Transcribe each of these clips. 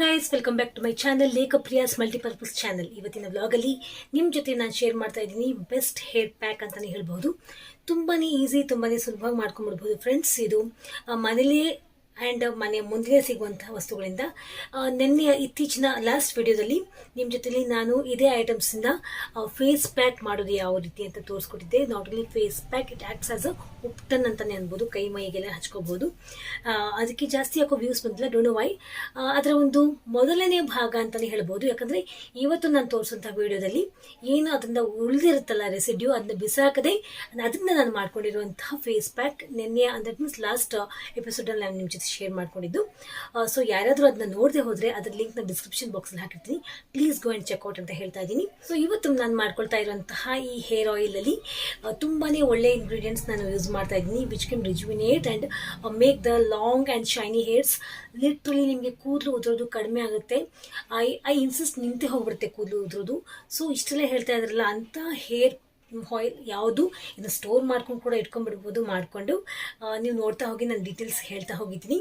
Guys welcome back to my channel Lekhapriya's multipurpose channel ಇವತ್ತಿನ ವ್ಲಾಗಲ್ಲಿ ನಿಮ್ಮ ಜೊತೆ ನಾನು ಶೇರ್ ಮಾಡ್ತಾ ಇದ್ದೀನಿ ಬೆಸ್ಟ್ ಹೇರ್ ಪ್ಯಾಕ್ ಅಂತಲೇ ಹೇಳ್ಬೋದು ತುಂಬಾ ಈಸಿ ತುಂಬಾ ಸುಲಭವಾಗಿ ಮಾಡ್ಕೊಂಡ್ಬಿಡ್ಬೋದು ಫ್ರೆಂಡ್ಸ್ ಇದು ಆ, ಮನೇಲೇ ಆ್ಯಂಡ್ ಮನೆ ಮುಂದೆ ಸಿಗುವಂಥ ವಸ್ತುಗಳಿಂದ ನೆನ್ನೆಯ ನಿನ್ನೆ ಇತ್ತೀಚಿನ ಲಾಸ್ಟ್ ವಿಡಿಯೋದಲ್ಲಿ ನಿಮ್ಮ ಜೊತೆಲಿ ನಾನು ಇದೇ ಐಟಮ್ಸಿಂದ ಫೇಸ್ ಪ್ಯಾಕ್ ಮಾಡೋದು ಯಾವ ರೀತಿ ಅಂತ ತೋರಿಸ್ಕೊಟ್ಟಿದ್ದೆ. Not only face pack it acts as a ubtan ಅಂತಲೇ ಅನ್ಬೋದು, ಕೈ ಮೈಗೆಲ್ಲ ಹಚ್ಕೋಬೋದು. ಅದಕ್ಕೆ ಜಾಸ್ತಿ ಯಾಕೋ ವ್ಯೂಸ್ ಬಂದಿಲ್ಲ ಡೋಂಟ್ ವೈ ಅದರ ಒಂದು ಮೊದಲನೇ ಭಾಗ ಅಂತಲೇ ಹೇಳ್ಬೋದು. ಯಾಕಂದರೆ ಇವತ್ತು ನಾನು ತೋರಿಸುವಂಥ ವಿಡಿಯೋದಲ್ಲಿ ಏನು ಅದರಿಂದ ಉಳಿದಿರುತ್ತಲ್ಲ ರೆಸಿಡ್ಯೂ ಅದನ್ನ ಬಿಸಾಕದೆ ಅದರಿಂದ ನಾನು ಮಾಡ್ಕೊಂಡಿರುವಂತಹ ಫೇಸ್ ಪ್ಯಾಕ್ ನಿನ್ನೆ ಅಂದ್ರೆ ಮೀನ್ಸ್ ಲಾಸ್ಟ್ ಎಪಿಸೋಡಲ್ಲಿ ನಾನು ನಿಮ್ಮ ಜೊತೆ ಶೇರ್ ಮಾಡ್ಕೊಂಡಿದ್ದು. ಸೊ ಯಾರಾದರೂ ಅದನ್ನ ನೋಡದೆ ಹೋದರೆ ಅದ್ರ ಲಿಂಕ್ ನಾನು ಡಿಸ್ಕ್ರಿಪ್ಷನ್ ಬಾಕ್ಸಲ್ಲಿ ಹಾಕಿರ್ತೀನಿ. ಪ್ಲೀಸ್ ಗೋ ಆ್ಯಂಡ್ ಚೆಕ್ಔಟ್ ಅಂತ ಹೇಳ್ತಾ ಇದ್ದೀನಿ. ಸೊ ಇವತ್ತು ನಾನು ಮಾಡ್ಕೊಳ್ತಾ ಇರುವಂತಹ ಈ ಹೇರ್ ಆಯಿಲಲ್ಲಿ ತುಂಬಾ ಒಳ್ಳೆ ಇಂಗ್ರೀಡಿಯೆಂಟ್ಸ್ ನಾನು ಯೂಸ್ ಮಾಡ್ತಾ ಇದ್ದೀನಿ which can rejuvenate and make the long and shiny hairs literally ನಿಮಗೆ ಕೂದಲು ಉದುರೋದು ಕಡಿಮೆ ಆಗುತ್ತೆ. ಐ ಐ ಇನ್ಸಿಸ್ಟ್ ನಿಂತೆ ಹೋಗ್ಬಿಡುತ್ತೆ ಕೂದಲು ಉದುರೋದು. ಸೊ ಇಷ್ಟೆಲ್ಲ ಹೇಳ್ತಾ ಇದ್ರಲ್ಲ, ಅಂಥ ಹೇರ್ ಆಯಿಲ್ ಯಾವುದು ಇದು ಸ್ಟೋರ್ ಮಾಡ್ಕೊಂಡು ಕೂಡ ಇಟ್ಕೊಂಡ್ಬಿಡ್ಬೋದು, ಮಾಡಿಕೊಂಡು. ನೀವು ನೋಡ್ತಾ ಹೋಗಿ, ನಾನು ಡೀಟೇಲ್ಸ್ ಹೇಳ್ತಾ ಹೋಗಿದ್ದೀನಿ.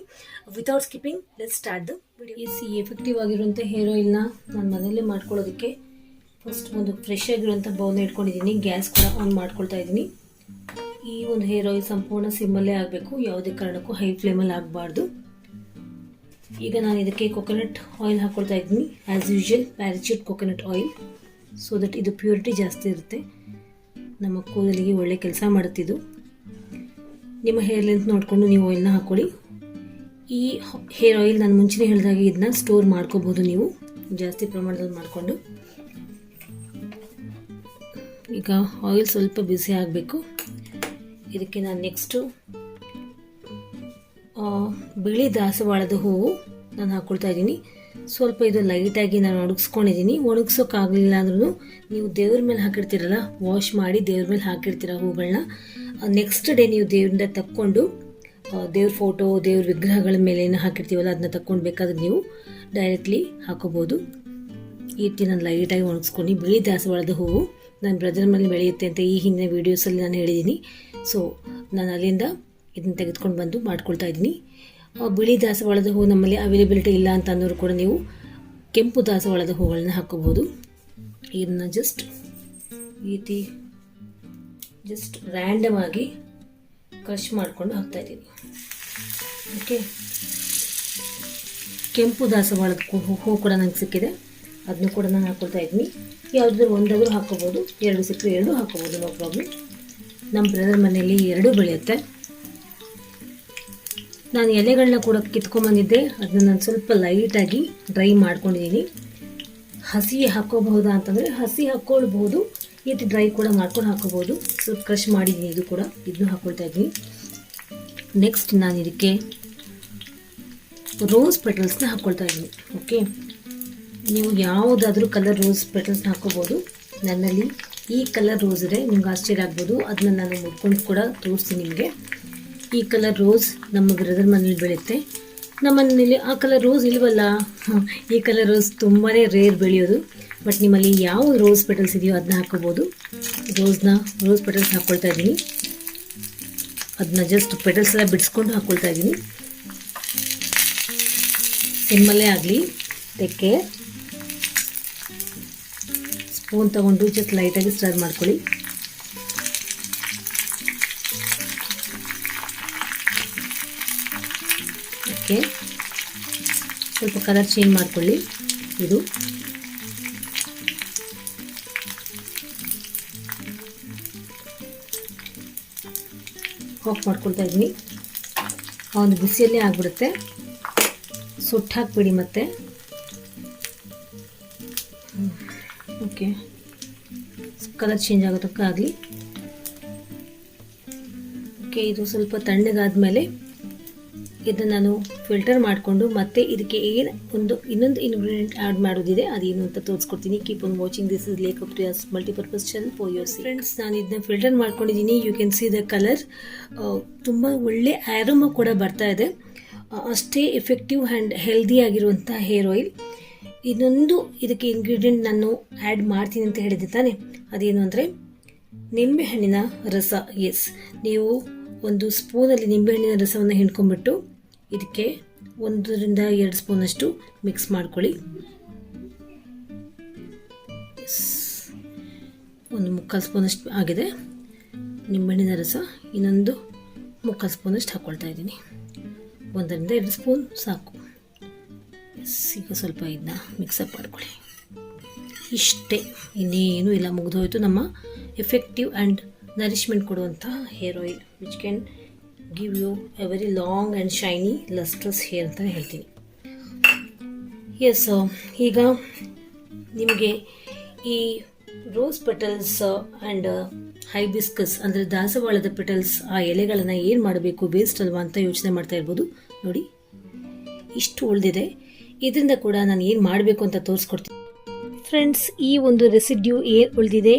Without skipping let start the video ಈ ಎಫೆಕ್ಟಿವ್ ಆಗಿರುವಂಥ ಹೇರ್ ಆಯಿಲ್ನ ನಾನು ಮನೆಯಲ್ಲೇ ಮಾಡ್ಕೊಳ್ಳೋದಕ್ಕೆ ಫಸ್ಟ್ ಒಂದು ಫ್ರೆಶ್ ಆಗಿರುವಂಥ ಬೌಲ್ನ ಇಟ್ಕೊಂಡಿದ್ದೀನಿ. ಗ್ಯಾಸ್ ಕೂಡ ಆನ್ ಮಾಡ್ಕೊಳ್ತಾ ಇದ್ದೀನಿ. ಈ ಒಂದು ಹೇರ್ ಆಯಿಲ್ ಸಂಪೂರ್ಣ ಸಿಮ್ಮಲ್ಲೇ ಆಗಬೇಕು. ಯಾವುದೇ ಕಾರಣಕ್ಕೂ ಹೈ ಫ್ಲೇಮಲ್ಲಿ ಆಗಬಾರ್ದು. ಈಗ ನಾನು ಇದಕ್ಕೆ ಕೊಕೊನಟ್ ಆಯಿಲ್ ಹಾಕ್ಕೊಳ್ತಾ ಇದ್ದೀನಿ. As usual parachute coconut oil so that ಇದು ಪ್ಯೂರಿಟಿ ಜಾಸ್ತಿ ಇರುತ್ತೆ. ನಮ್ಮ ಕೂದಲಿಗೆ ಒಳ್ಳೆ ಕೆಲಸ ಮಾಡುತ್ತಿದ್ದು. ನಿಮ್ಮ ಹೇರ್ ಲೆಂತ್ ನೋಡಿಕೊಂಡು ನೀವು ಆಯಿಲ್ನ ಹಾಕ್ಕೊಳ್ಳಿ. ಈ ಹೇರ್ ಆಯಿಲ್ ನಾನು ಮುಂಚೆನೇ ಹೇಳಿದಾಗೆ ಇದನ್ನ ಸ್ಟೋರ್ ಮಾಡ್ಕೋಬೋದು ನೀವು. ಜಾಸ್ತಿ ಪ್ರಮಾಣದಲ್ಲಿ ಮಾಡಿಕೊಂಡು. ಈಗ ಆಯಿಲ್ ಸ್ವಲ್ಪ ಬಿಸಿ ಆಗಬೇಕು. ಇದಕ್ಕೆ ನಾನು ನೆಕ್ಸ್ಟು ಬಿಳಿ ದಾಸವಾಳದ ಹೂವು ನಾನು ಹಾಕ್ಕೊಳ್ತಾ ಇದ್ದೀನಿ. ಸ್ವಲ್ಪ ಇದು ಲೈಟಾಗಿ ನಾನು ಒಣಗಿಸ್ಕೊಂಡಿದ್ದೀನಿ ಒಣಗಿಸೋಕ್ಕಾಗಲಿಲ್ಲ ಅಂದ್ರೂ ನೀವು ದೇವ್ರ ಮೇಲೆ ಹಾಕಿರ್ತೀರಲ್ಲ ವಾಶ್ ಮಾಡಿ ದೇವ್ರ ಮೇಲೆ ಹಾಕಿರ್ತೀರ ಹೂಗಳನ್ನ ನೆಕ್ಸ್ಟ್ ಡೇ ನೀವು ದೇವರಿಂದ ತಕ್ಕೊಂಡು ದೇವ್ರ ಫೋಟೋ ದೇವ್ರ ವಿಗ್ರಹಗಳ ಮೇಲೆ ಏನು ಹಾಕಿರ್ತೀವಲ್ಲ ಅದನ್ನ ತಕ್ಕೊಂಡು ಬೇಕಾದ್ರೆ ನೀವು ಡೈರೆಕ್ಟ್ಲಿ ಹಾಕೋಬೋದು. ಈ ರೀತಿ ನಾನು ಲೈಟಾಗಿ ಒಣಗಿಸ್ಕೊಂಡು, ಬಿಳಿ ದಾಸವಾಳದ ಹೂವು ನನ್ನ ಬ್ರದರ್ ಮೇಲೆ ಬೆಳೆಯುತ್ತೆ ಅಂತ ಈ ಹಿಂದಿನ ವೀಡಿಯೋಸಲ್ಲಿ ನಾನು ಹೇಳಿದ್ದೀನಿ ಸೊ ನಾನು ಅಲ್ಲಿಂದ ಇದನ್ನು ತೆಗೆದುಕೊಂಡು ಬಂದು ಮಾಡ್ಕೊಳ್ತಾ ಇದ್ದೀನಿ ಬಿಳಿ ದಾಸವಾಳದ ಹೂವು ನಮ್ಮಲ್ಲಿ ಅವೈಲೇಬಿಲಿಟಿ ಇಲ್ಲ ಅಂತ ಅನ್ನೋರು ಕೂಡ ನೀವು ಕೆಂಪು ದಾಸವಾಳದ ಹೂಗಳನ್ನ ಹಾಕೋಬೋದು ಇದನ್ನ ಜಸ್ಟ್ ರೀತಿ ಜಸ್ಟ್ ರ್ಯಾಂಡಮ್ ಆಗಿ ಕ್ರಶ್ ಮಾಡ್ಕೊಂಡು ಹಾಕ್ತಾ ಇದ್ದೀನಿ ಓಕೆ ಕೆಂಪು ದಾಸವಾಳದ ಹೂ ಕೂಡ ನಂಗೆ ಸಿಕ್ಕಿದೆ. ಅದನ್ನು ಕೂಡ ನಾನು ಹಾಕೊಳ್ತಾ ಇದ್ದೀನಿ. ಯಾವುದಾದ್ರೂ ಒಂದಾದರೂ ಹಾಕೋಬೋದು ಎರಡು ಸಿಕ್ಕರೆ ಎರಡು ಹಾಕೋಬೋದು ನೋ ಪ್ರಾಬ್ಲಮ್ ನಮ್ಮ ಬ್ರದರ್ ಮನೆಯಲ್ಲಿ ಎರಡೂ ಬೆಳೆಯುತ್ತೆ. ನಾನು ಎಲೆಗಳನ್ನ ಕೂಡ ಕಿತ್ಕೊಂಡ್ಬಂದಿದ್ದೆ ಅದನ್ನ ನಾನು ಸ್ವಲ್ಪ ಲೈಟಾಗಿ ಡ್ರೈ ಮಾಡ್ಕೊಂಡಿದ್ದೀನಿ ಹಸಿ ಹಾಕೋಬಹುದಾ ಅಂತಂದರೆ ಹಸಿ ಹಾಕ್ಕೊಳ್ಬಹುದು ಈ ಡ್ರೈ ಕೂಡ ಮಾಡ್ಕೊಂಡು ಹಾಕೋಬಹುದು ಸ್ವಲ್ಪ ಕ್ರಷ್ ಮಾಡಿದ್ದೀನಿ ಇದು ಕೂಡ ಇದನ್ನು ಹಾಕ್ಕೊಳ್ತಾ ಇದ್ದೀನಿ. ನೆಕ್ಸ್ಟ್ ನಾನು ಇದಕ್ಕೆ ರೋಸ್ ಪೆಟಲ್ಸ್ನ ಹಾಕ್ಕೊಳ್ತಾ ಇದ್ದೀನಿ ಓಕೆ ನೀವು ಯಾವುದಾದ್ರೂ ಕಲರ್ ರೋಸ್ ಪೆಟಲ್ಸ್ನ ಹಾಕೋಬೋದು ನನ್ನಲ್ಲಿ ಈ ಕಲರ್ ರೋಸ್ ಇದೆ, ನಿಮ್ಗೆ ಆಶ್ಚರ್ಯ ಆಗ್ಬೋದು. ಅದನ್ನ ನಾನು ಮುಟ್ಕೊಂಡು ಕೂಡ ತೋರಿಸ್ತೀನಿ ನಿಮಗೆ. ಈ ಕಲರ್ ರೋಸ್ ನಮ್ಮ ಬ್ರದರ್ ಮನೇಲಿ ಬೆಳೆಯುತ್ತೆ. ನಮ್ಮ ಮನೇಲಿ ಆ ಕಲರ್ ರೋಸ್ ಇಲ್ವಲ್ಲ? ಈ ಕಲರ್ ರೋಸ್ ತುಂಬಾ ರೇರ್ ಬೆಳೆಯೋದು. ಬಟ್ ನಿಮ್ಮಲ್ಲಿ ಯಾವ ರೋಸ್ ಪೆಟಲ್ಸ್ ಇದೆಯೋ ಅದನ್ನ ಹಾಕೋಬೋದು. ರೋಸ್ನ ರೋಸ್ ಪೆಟಲ್ಸ್ ಹಾಕ್ಕೊಳ್ತಾ ಇದ್ದೀನಿ. ಅದನ್ನ ಜಸ್ಟ್ ಪೆಟಲ್ಸ್ ಎಲ್ಲ ಬಿಡಿಸ್ಕೊಂಡು ಹಾಕ್ಕೊಳ್ತಾ ಇದ್ದೀನಿ. ಸಿಮ್ಮಲ್ಲೇ ಆಗಲಿ ತೆಕ್ಕೆ ಸ್ಪೂನ್ ತಗೊಂಡು ಜಸ್ಟ್ ಲೈಟಾಗಿ ಸ್ಟರ್ ಮಾಡ್ಕೊಳ್ಳಿ. ಓಕೆ ಸ್ವಲ್ಪ ಕಲರ್ ಚೇಂಜ್ ಮಾಡ್ಕೊಳ್ಳಿ. ಇದು. ಆಫ್ ಮಾಡ್ಕೊಳ್ತಾ ಇದ್ದೀನಿ. ಆ ಒಂದು ಬಿಸಿಯಲ್ಲೇ ಆಗಿಬಿಡುತ್ತೆ. ಸುಟ್ಟು ಹಾಕ್ಬಿಡಿ ಮತ್ತೆ. ಓಕೆ. ಕಲರ್ ಚೇಂಜ್ ಆಗೋದಕ್ಕಾಗಲಿ ಓಕೆ, ಇದು ಸ್ವಲ್ಪ ತಣ್ಣಗಾದ್ಮೇಲೆ ಇದನ್ನು ನಾನು ಫಿಲ್ಟರ್ ಮಾಡಿಕೊಂಡು ಮತ್ತೆ ಇದಕ್ಕೆ ಏನು ಒಂದು ಇನ್ನೊಂದು ಇಂಗ್ರೀಡಿಯೆಂಟ್ ಆ್ಯಡ್ ಮಾಡೋದಿದೆ, ಅದೇನು ಅಂತ ತೋರಿಸ್ಕೊಡ್ತೀನಿ. Keep on watching this is Lekhapriya's multipurpose channel for your friends ನಾನು ಇದನ್ನ ಫಿಲ್ಟರ್ ಮಾಡ್ಕೊಂಡಿದ್ದೀನಿ. You can see the colour ತುಂಬ ಒಳ್ಳೆ ಆ್ಯರೋಮ ಕೂಡ ಬರ್ತಾ ಇದೆ. ಅಷ್ಟೇ ಎಫೆಕ್ಟಿವ್ ಆ್ಯಂಡ್ ಹೆಲ್ದಿ ಆಗಿರುವಂಥ ಹೇರ್ ಆಯಿಲ್ ಇನ್ನೊಂದು ಇದಕ್ಕೆ ಇಂಗ್ರೀಡಿಯೆಂಟ್ ನಾನು ಆ್ಯಡ್ ಮಾಡ್ತೀನಿ ಅಂತ ಹೇಳಿದ್ದೆ ತಾನೆ. ಅದೇನು ಅಂದರೆ ನಿಂಬೆಹಣ್ಣಿನ ರಸ. ಎಸ್ ನೀವು ಒಂದು ಸ್ಪೂನಲ್ಲಿ ನಿಂಬೆಹಣ್ಣಿನ ರಸವನ್ನು ಹಿಂಡ್ಕೊಂಡ್ಬಿಟ್ಟು ಇದಕ್ಕೆ ಒಂದರಿಂದ ಎರಡು ಸ್ಪೂನಷ್ಟು ಮಿಕ್ಸ್ ಮಾಡ್ಕೊಳ್ಳಿ. ಒಂದು ಮುಕ್ಕಾಲು ಸ್ಪೂನಷ್ಟು ಆಗಿದೆ. ನಿಂಬೆಹಣ್ಣಿನ ರಸ, ಇನ್ನೊಂದು ಮುಕ್ಕಾಲು ಸ್ಪೂನಷ್ಟು ಹಾಕ್ಕೊಳ್ತಾ ಇದ್ದೀನಿ. ಒಂದರಿಂದ ಎರಡು ಸ್ಪೂನ್ ಸಾಕು. ಈಗ ಸ್ವಲ್ಪ ಇದನ್ನ ಮಿಕ್ಸಪ್ ಮಾಡ್ಕೊಳ್ಳಿ. ಇಷ್ಟೇ, ಇನ್ನೇನು ಇಲ್ಲ, ಮುಗಿದೋಯ್ತು ನಮ್ಮ ಎಫೆಕ್ಟಿವ್ ಆ್ಯಂಡ್ ನರಿಷ್ಮೆಂಟ್ ಕೊಡುವಂಥ hair oil which can give you a very long and shiny lustrous hair ಅಂತಲೇ ಹೇಳ್ತೀನಿ. ಎಸ್ ಈಗ ನಿಮಗೆ ಈ ರೋಸ್ ಪೆಟಲ್ಸ್ ಆ್ಯಂಡ್ ಹೈಬಿಸ್ಕಸ್ ಅಂದರೆ ದಾಸವಾಳದ ಪೆಟಲ್ಸ್ ಆ ಎಲೆಗಳನ್ನು ಏನು ಮಾಡಬೇಕು ವೇಸ್ಟ್ ಅಲ್ವಾ ಅಂತ ಯೋಚನೆ ಮಾಡ್ತಾ ಇರ್ಬೋದು. ನೋಡಿ, ಇಷ್ಟು ಉಳಿದಿದೆ. ಇದರಿಂದ ಕೂಡ ನಾನು ಏನು ಮಾಡಬೇಕು ಅಂತ ತೋರಿಸ್ಕೊಡ್ತೀನಿ. ಫ್ರೆಂಡ್ಸ್ ಈ ಒಂದು ರೆಸಿಡ್ಯೂ ಏರ್ ಉಳಿದಿದೆ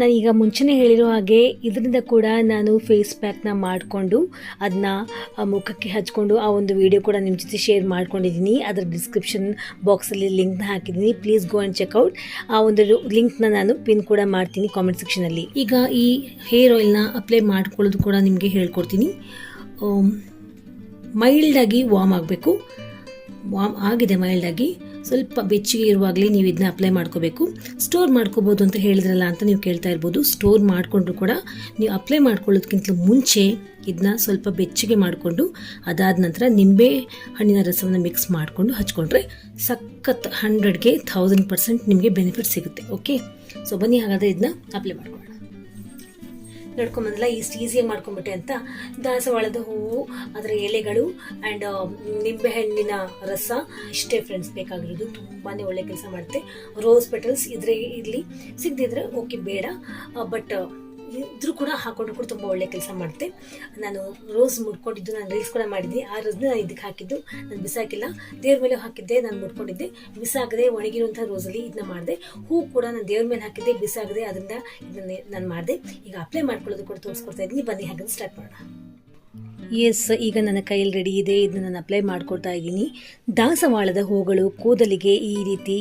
ನಾನೀಗ ಮುಂಚೆನೇ ಹೇಳಿರೋ ಹಾಗೆ ಇದರಿಂದ ಕೂಡ ನಾನು ಫೇಸ್ ಪ್ಯಾಕ್ನ ಮಾಡಿಕೊಂಡು ಅದನ್ನ ಮುಖಕ್ಕೆ ಹಚ್ಕೊಂಡು ಆ ಒಂದು ವಿಡಿಯೋ ಕೂಡ ನಿಮ್ಮ ಜೊತೆ ಶೇರ್ ಮಾಡ್ಕೊಂಡಿದ್ದೀನಿ. ಅದರ ಡಿಸ್ಕ್ರಿಪ್ಷನ್ ಬಾಕ್ಸಲ್ಲಿ ಲಿಂಕ್ನ ಹಾಕಿದ್ದೀನಿ. ಪ್ಲೀಸ್ ಗೋ ಆ್ಯಂಡ್ ಚೆಕ್ಔಟ್ ಆ ಒಂದು ಲಿಂಕ್ನ ನಾನು ಪಿನ್ ಕೂಡ ಮಾಡ್ತೀನಿ ಕಾಮೆಂಟ್ ಸೆಕ್ಷನಲ್ಲಿ ಈಗ ಈ ಹೇರ್ ಆಯಿಲ್ನ ಅಪ್ಲೈ ಮಾಡ್ಕೊಳ್ಳೋದು ಕೂಡ ನಿಮಗೆ ಹೇಳ್ಕೊಡ್ತೀನಿ. ಮೈಲ್ಡಾಗಿ ವಾಮ್ ಆಗಬೇಕು. ವಾಮ್ ಆಗಿದೆ ಮೈಲ್ಡ್ ಆಗಿ ಸ್ವಲ್ಪ ಬೆಚ್ಚಗೆ ಇರುವಾಗಲೇ ನೀವು ಇದನ್ನ ಅಪ್ಲೈ ಮಾಡ್ಕೋಬೇಕು. ಸ್ಟೋರ್ ಮಾಡ್ಕೋಬೋದು ಅಂತ ಹೇಳಿದ್ರಲ್ಲ ಅಂತ ನೀವು ಕೇಳ್ತಾ ಇರ್ಬೋದು. ಸ್ಟೋರ್ ಮಾಡಿಕೊಂಡ್ರು ಕೂಡ ನೀವು ಅಪ್ಲೈ ಮಾಡ್ಕೊಳ್ಳೋದಕ್ಕಿಂತ ಮುಂಚೆ ಇದನ್ನ ಸ್ವಲ್ಪ ಬೆಚ್ಚಗೆ ಮಾಡಿಕೊಂಡು ಅದಾದ ನಂತರ ನಿಂಬೆ ಹಣ್ಣಿನ ರಸವನ್ನು ಮಿಕ್ಸ್ ಮಾಡಿಕೊಂಡು ಹಚ್ಕೊಂಡ್ರೆ ಸಖತ್ ಹಂಡ್ರೆಡ್ಗೆ ಥೌಸಂಡ್ ಪರ್ಸೆಂಟ್ ನಿಮಗೆ ಬೆನಿಫಿಟ್ ಸಿಗುತ್ತೆ. ಓಕೆ ಸೊ ಬನ್ನಿ ಹಾಗಾದರೆ ಇದನ್ನ ಅಪ್ಲೈ ಮಾಡ್ಕೊಳ್ಳೋಣ. ನಡ್ಕೊಂಬಂದಲ್ಲ ಇಷ್ಟು ಈಸಿಯಾಗಿ ಮಾಡ್ಕೊಂಬಿಟ್ಟೆ ಅಂತ. ದಾಸವಾಳದ ಹೂವು, ಅದರ ಎಲೆಗಳು ಆ್ಯಂಡ್ ನಿಂಬೆಹಣ್ಣಿನ ರಸ. ಇಷ್ಟೇ ಫ್ರೆಂಡ್ಸ್ ಬೇಕಾಗಿರೋದು ತುಂಬಾ ಒಳ್ಳೆ ಕೆಲಸ ಮಾಡುತ್ತೆ. ರೋಸ್ ಪೆಟಲ್ಸ್ ಇದ್ರೆ ಇರಲಿ, ಸಿಗದಿದ್ರೆ ಓಕೆ ಬೇಡ. ಬಟ್ ಇದ್ರೂ ಕೂಡ ಹಾಕೊಂಡು ಕೂಡ ತುಂಬ ಒಳ್ಳೆ ಕೆಲಸ ಮಾಡುತ್ತೆ ನಾನು ರೋಸ್ ಮುಡ್ಕೊಂಡಿದ್ದು ನಾನು ರೀಲ್ಸ್ ಕೂಡ ಮಾಡಿದ್ದೆ. ಆ ರೋಸ್ನ ನಾನು ಇದಕ್ಕೆ ಹಾಕಿದ್ದು. ನಾನು ಬಿಸಾಕಿಲ್ಲ. ದೇವ್ರ ಮೇಲೆ ಹಾಕಿದ್ದೆ, ನಾನು ಮುಡ್ಕೊಂಡಿದ್ದೆ. ಬಿಸಾಕದೆ ಒಣಗಿರುವಂಥ ರೋಸಲ್ಲಿ ಇದನ್ನ ಮಾಡಿದೆ. ಹೂ ಕೂಡ ನಾನು ದೇವ್ರ ಮೇಲೆ ಹಾಕಿದ್ದೆ, ಬಿಸಾಕದೆ ಅದರಿಂದ ಇದನ್ನ ನಾನು ಮಾಡಿದೆ. ಈಗ ಅಪ್ಲೈ ಮಾಡ್ಕೊಳ್ಳೋದು ಕೂಡ ತೋರಿಸ್ಕೊಡ್ತಾ ಇದ್ದೀನಿ. ಬನ್ನಿ ಹಾಕೋದು ಸ್ಟಾರ್ಟ್ ಮಾಡೋಣ. ಎಸ್ ಈಗ ನನ್ನ ಕೈಯಲ್ಲಿ ರೆಡಿ ಇದೆ. ಇದನ್ನ ನಾನು ಅಪ್ಲೈ ಮಾಡ್ಕೊಳ್ತಾ ಇದ್ದೀನಿ. ದಾಸವಾಳದ ಹೂಗಳು ಕೂದಲಿಗೆ ಈ ರೀತಿ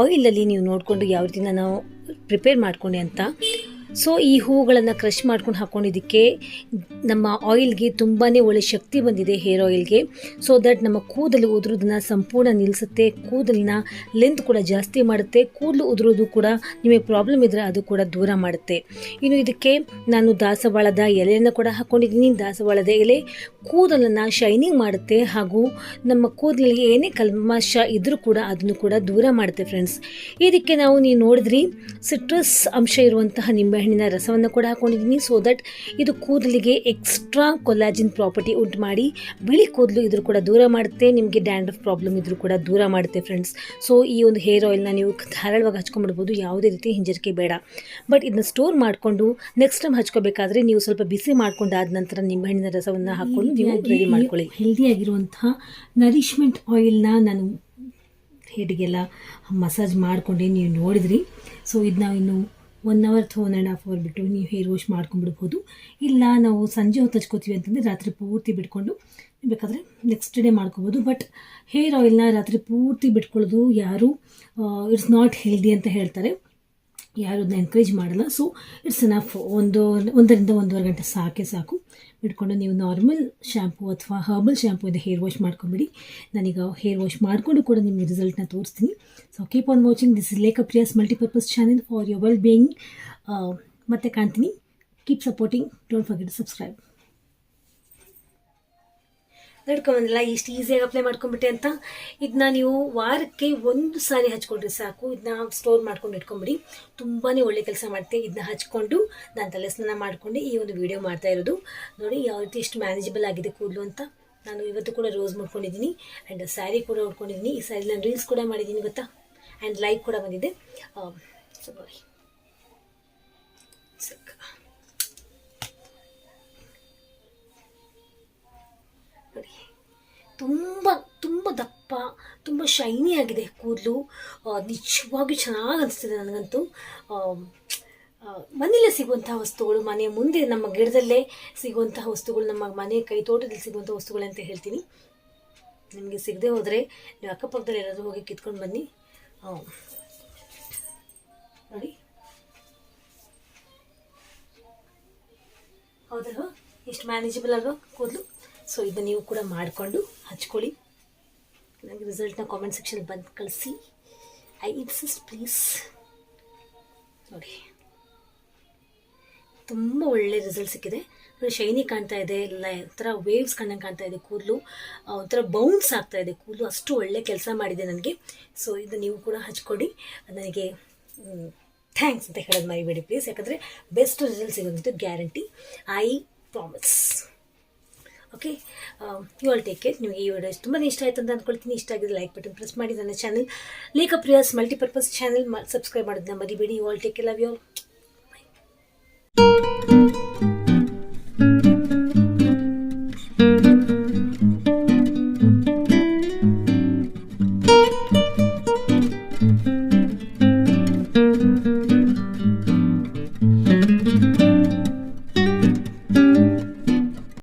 ಆಯಿಲಲ್ಲಿ ನೀವು ನೋಡಿಕೊಂಡು ಯಾವ ರೀತಿ ನಾನು ಪ್ರಿಪೇರ್ ಮಾಡ್ಕೊಂಡೆ ಅಂತ ಸೊ ಈ ಹೂಗಳನ್ನು ಕ್ರಷ್ ಮಾಡ್ಕೊಂಡು ಹಾಕ್ಕೊಂಡಿದ್ದಕ್ಕೆ ನಮ್ಮ ಆಯಿಲ್ಗೆ ತುಂಬಾ ಒಳ್ಳೆ ಶಕ್ತಿ ಬಂದಿದೆ ಹೇರ್ ಆಯಿಲ್ಗೆ ಸೊ ದಟ್ ನಮ್ಮ ಕೂದಲು ಉದುರೋದನ್ನ ಸಂಪೂರ್ಣ ನಿಲ್ಲಿಸುತ್ತೆ ಕೂದಲಿನ ಲೆಂತ್ ಕೂಡ ಜಾಸ್ತಿ ಮಾಡುತ್ತೆ. ಕೂದಲು ಉದುರೋದು ಕೂಡ ನಿಮಗೆ ಪ್ರಾಬ್ಲಮ್ ಇದ್ದರೆ ಅದು ಕೂಡ ದೂರ ಮಾಡುತ್ತೆ. ಇನ್ನು ಇದಕ್ಕೆ ನಾನು ದಾಸವಾಳದ ಎಲೆಯನ್ನು ಕೂಡ ಹಾಕ್ಕೊಂಡಿದ್ದೀನಿ ದಾಸವಾಳದ ಎಲೆ ಕೂದಲನ್ನು ಶೈನಿಂಗ್ ಮಾಡುತ್ತೆ ಹಾಗೂ ನಮ್ಮ ಕೂದಲಿಗೆ ಏನೇ ಕಲ್ಮಶ ಇದ್ರೂ ಕೂಡ ಅದನ್ನು ಕೂಡ ದೂರ ಮಾಡುತ್ತೆ ಫ್ರೆಂಡ್ಸ್ ಇದಕ್ಕೆ ನಾವು ನೀವು ನೋಡಿದ್ರಿ ಸಿಟ್ರಸ್ ಅಂಶ ಇರುವಂತಹ ನಿಂಬೆಹಣ್ಣಿನ ರಸವನ್ನು ಕೂಡ ಹಾಕೊಂಡಿದ್ದೀನಿ ಸೊ ದಟ್ ಇದು ಕೂದಲಿಗೆ ಎಕ್ಸ್ಟ್ರಾ ಕೊಲಾಜಿನ್ ಪ್ರಾಪರ್ಟಿ ಉಂಟು ಮಾಡಿ, ಬಿಳಿ ಕೂದಲು ಇದ್ರೂ ಕೂಡ ದೂರ ಮಾಡುತ್ತೆ, ನಿಮಗೆ ಡ್ಯಾಂಡ್ರಫ್ ಪ್ರಾಬ್ಲಮ್ ಇದ್ರೂ ಕೂಡ ದೂರ ಮಾಡುತ್ತೆ ಫ್ರೆಂಡ್ಸ್ ಸೊ ಈ ಒಂದು ಹೇರ್ ಆಯಿಲ್ನ ನೀವು ಧಾರಾಳವಾಗಿ ಹಚ್ಕೊಂಡ್ಬಿಡ್ಬೋದು, ಯಾವುದೇ ರೀತಿ ಹಿಂಜರಿಕೆ ಬೇಡ. ಬಟ್ ಇದನ್ನ ಸ್ಟೋರ್ ಮಾಡಿಕೊಂಡು ನೆಕ್ಸ್ಟ್ ಟೈಮ್ ಹಚ್ಕೋಬೇಕಾದ್ರೆ ನೀವು ಸ್ವಲ್ಪ ಬಿಸಿ ಮಾಡ್ಕೊಂಡಾದ ನಂತರ ನಿಂಬೆಹಣ್ಣಿನ ರಸವನ್ನು ಹಾಕ್ಕೊಂಡು ನೀವು ರೆಡಿ ಮಾಡ್ಕೊಳ್ಳಿ. ಹೆಲ್ದಿಯಾಗಿರುವಂತಹ ನರಿಶ್ಮೆಂಟ್ ಆಯಿಲ್ನ ನಾನು ಹೆಡ್ಗೆಲ್ಲ ಮಸಾಜ್ ಮಾಡ್ಕೊಂಡೆ ನೀವು ನೋಡಿದ್ರಿ. ಸೊ ನಾವು ಇನ್ನು ಒನ್ ಅವರ್ ಅಥವಾ ಒನ್ ಆ್ಯಂಡ್ ಹಾಫ್ ಅವರ್ ಬಿಟ್ಟು ನೀವು ಹೇರ್ ವಾಶ್ ಮಾಡ್ಕೊಂಡ್ಬಿಡ್ಬೋದು. ಇಲ್ಲ ನಾವು ಸಂಜೆ ಹೊತ್ತು ಹಚ್ಕೋತೀವಿ ಅಂತಂದರೆ ರಾತ್ರಿ ಪೂರ್ತಿ ಬಿಟ್ಕೊಂಡು ಬೇಕಾದರೆ ನೆಕ್ಸ್ಟ್ ಡೇ ಮಾಡ್ಕೋಬೋದು. ಬಟ್ ಹೇರ್ ಆಯಿಲ್ನ ರಾತ್ರಿ ಪೂರ್ತಿ ಬಿಟ್ಕೊಳ್ಳೋದು ಯಾರು ಇಟ್ಸ್ ನಾಟ್ ಹೆಲ್ದಿ ಅಂತ ಹೇಳ್ತಾರೆ. ಯಾರು ಅದನ್ನ ಎನ್ಕರೇಜ್ ಮಾಡಲ್ಲ. ಸೊ ಇಟ್ಸ್ ಎನಫ್ ಒಂದು, ಒಂದರಿಂದ ಒಂದೂವರೆ ಗಂಟೆ ಸಾಕೆ ಸಾಕು. ಬಿಟ್ಕೊಂಡು ನೀವು ನಾರ್ಮಲ್ ಶ್ಯಾಂಪು ಅಥವಾ ಹರ್ಬಲ್ ಶ್ಯಾಂಪುಯಿಂದ ಹೇರ್ ವಾಶ್ ಮಾಡ್ಕೊಂಬಿಡಿ. ನಾನೀಗ ಹೇರ್ ವಾಶ್ ಮಾಡಿಕೊಂಡು ಕೂಡ ನಿಮಗೆ ರಿಸಲ್ಟ್ನ ತೋರಿಸ್ತೀನಿ. So keep on watching this is Lekhapriya's multipurpose channel for your well being ಮತ್ತೆ ಕಾಣ್ತೀನಿ. Keep supporting don't forget subscribe ನಡ್ಕೊಂಬಂದಿಲ್ಲ ಇಷ್ಟು ಈಸಿಯಾಗಿ ಅಪ್ಲೈ ಮಾಡ್ಕೊಂಬಿಟ್ಟೆ ಅಂತ. ಇದನ್ನ ನೀವು ವಾರಕ್ಕೆ ಒಂದು ಸಾರಿ ಹಚ್ಕೊಂಡ್ರೆ ಸಾಕು. ಇದನ್ನ ಸ್ಟೋರ್ ಮಾಡ್ಕೊಂಡು ಇಟ್ಕೊಂಬಿಡಿ. ತುಂಬಾ ಒಳ್ಳೆ ಕೆಲಸ ಮಾಡುತ್ತೆ ಇದನ್ನ ಹಚ್ಕೊಂಡು ನಾನು ತಲೆ ಸ್ನಾನ ಮಾಡಿಕೊಂಡು ಈ ಒಂದು ವಿಡಿಯೋ ಮಾಡ್ತಾ ಇರೋದು. ನೋಡಿ, ಯಾವ ರೀತಿ ಎಷ್ಟು ಮ್ಯಾನೇಜಬಲ್ ಆಗಿದೆ ಕೂದಲು ಅಂತ. ನಾನು ಇವತ್ತು ಕೂಡ ರೋಸ್ ಮಾಡ್ಕೊಂಡಿದ್ದೀನಿ ಆ್ಯಂಡ್ ಸ್ಯಾರಿ ಕೂಡ ಉಟ್ಕೊಂಡಿದ್ದೀನಿ. ಈ ಸ್ಯಾರಿ ನಾನು ರೀಲ್ಸ್ ಕೂಡ ಮಾಡಿದ್ದೀನಿ, ಗೊತ್ತಾ? ಆ್ಯಂಡ್ ಲೈಕ್ ಕೂಡ ಬಂದಿದೆ. ಸೊ ತುಂಬ ತುಂಬ ದಪ್ಪ, ತುಂಬ ಶೈನಿ ಆಗಿದೆ ಕೂದಲು. ನಿಜವಾಗಿ ಚೆನ್ನಾಗಿ ಅನಿಸ್ತಿದೆ ನನಗಂತೂ. ಮನೆಯಲ್ಲೇ ಸಿಗುವಂತಹ ವಸ್ತುಗಳು ಮನೆಯ ಮುಂದೆ ನಮ್ಮ ಗಿಡದಲ್ಲೇ ಸಿಗುವಂತಹ ವಸ್ತುಗಳು, ನಮ್ಮ ಮನೆ ಕೈ ತೋಟದಲ್ಲಿ ಸಿಗುವಂಥ ವಸ್ತುಗಳು ಅಂತ ಹೇಳ್ತೀನಿ. ನಿಮಗೆ ಸಿಗದೆ ಹೋದರೆ ನೀವು ಅಕ್ಕಪಕ್ಕದಲ್ಲಿ ಎಲ್ಲಾದರೂ ಹೋಗಿ ಕಿತ್ಕೊಂಡು ಬನ್ನಿ. ನೋಡಿ. ಹೌದಲ್ವಾ? ಇಷ್ಟು ಮ್ಯಾನೇಜಬಲ್ ಅಲ್ವಾ ಕೂದಲು? ಸೊ ಇದನ್ನ ನೀವು ಕೂಡ ಮಾಡಿಕೊಂಡು ಹಚ್ಕೊಳ್ಳಿ. ನನಗೆ ರಿಸಲ್ಟ್ನ ಕಾಮೆಂಟ್ ಸೆಕ್ಷನ್ ಬಂದು ಕಳಿಸಿ. ಐ ಇನ್ಸಿಸ್ಟ್ ಪ್ಲೀಸ್ ನೋಡಿ. ತುಂಬ ಒಳ್ಳೆ ರಿಸಲ್ಟ್ ಸಿಕ್ಕಿದೆ. ಶೈನಿ ಕಾಣ್ತಾ ಇದೆ ಒಂಥರ ವೇವ್ಸ್ ಕಣ್ಣಂಗೆ ಕಾಣ್ತಾ ಇದೆ ಕೂದಲು. ಒಂಥರ ಬೌನ್ಸ್ ಆಗ್ತಾ ಇದೆ ಕೂದಲು. ಅಷ್ಟು ಒಳ್ಳೆ ಕೆಲಸ ಮಾಡಿದೆ ನನಗೆ. ಸೊ ಇದು ನೀವು ಕೂಡ ಹಚ್ಕೊಡಿ ನನಗೆ ಥ್ಯಾಂಕ್ಸ್ ಅಂತ ಹೇಳೋದು ಮರಿಬೇಡಿ ಪ್ಲೀಸ್ ಯಾಕಂದರೆ best result ಸಿಗೋದಂತೂ guarantee I promise okay you all take care ನಿಮಗೆ ಈ ವಿಡಿಯೋ ತುಂಬಾ ಇಷ್ಟ ಆಯ್ತು ಅಂತ ಅಂದ್ಕೊಳ್ತೀನಿ ಇಷ್ಟ ಆಗಿದ್ರೆ ಲೈಕ್ ಬಟನ್ ಪ್ರೆಸ್ ಮಾಡಿ ನನ್ನ channel Lekha Priya's multipurpose channel subscribe ಮಾಡೋದನ್ನ ಮರಿಬೇಡಿ. You all take care love you